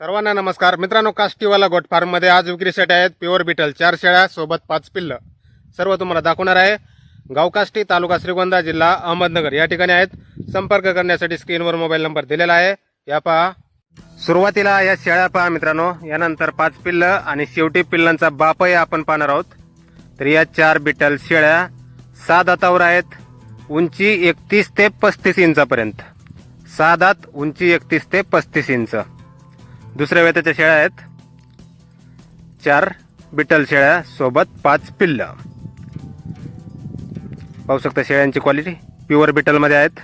सर्वांना नमस्कार. मित्रांनो काष्टीवाला गोट फार्ममध्ये आज विक्रीसाठी आहेत. प्युअर बिटल चार शेळ्या सोबत पाच पिल्ल. सर्व तुम्हाला दाखवणार आहे. गावकाष्टी तालुका श्रीगोंदा जिल्हा अहमदनगर. या ठिकाणी आहेत. संपर्क करण्यासाठी स्क्रीनवर मोबाईल नंबर दिलेला आहे. या पहा. सुरुवातीला या शेळ्या पहा मित्रांनो. यानंतर पाच पिल्ल आणि शेवटी पिल्लांचा बापही आपण पाहणार आहोत. तर या चार बिटल शेळ्या सहा दातावर आहेत. उंची एकतीस ते पस्तीस इंचापर्यंत. सहा दात उंची एकतीस ते पस्तीस इंच. दुसऱ्या वेताच्या शेळ्या आहेत. चार बिटल शेळ्या सोबत पाच पिल्ल. पाहू शकता शेळ्यांची क्वालिटी प्युअर बिटलमध्ये आहेत.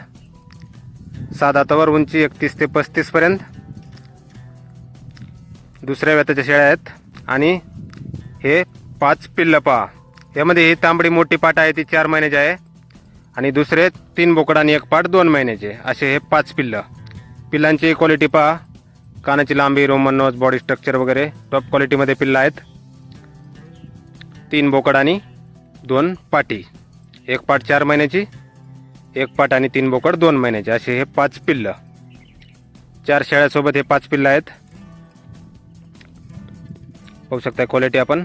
साधा तवर उंची एकतीस ते पस्तीस पर्यंत. दुसऱ्या वेताच्या शेळ्या आहेत. आणि हे पाच पिल्ल पहा. यामध्ये ही तांबडी मोठी पाट आहे ती चार महिन्याची आहे. आणि दुसरे तीन बोकड आणि एक पाट दोन महिन्याचे. असे हे पाच पिल्ल. पिल्लांची क्वालिटी पहा. कानाची लांबी रोमन नोज बॉडी स्ट्रक्चर वगैरे. टॉप क्वालिटीमध्ये पिल्लं आहेत. तीन बोकड आणि दोन पाटी. एक पाट चार महिन्याची एक पाट आणि तीन बोकड दोन महिन्याचे. असे हे पाच पिल्ल. चार शेळ्यासोबत हे पाच पिल्लं आहेत. पाहू शकता क्वालिटी आपण.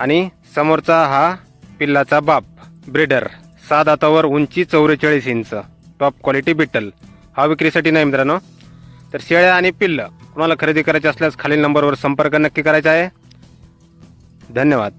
आणि समोरचा हा पिल्लाचा बाप ब्रिडर सात दातावर उंची चौवेचाळीस इंच. टॉप क्वालिटी बिट्टल हा विक्रीसाठी नाही मित्रांनो. तर शेळ्या आणि पिल्ल कुणाला खरेदी करायचे असल्यास खालील नंबरवर संपर्क नक्की करायचा आहे. धन्यवाद.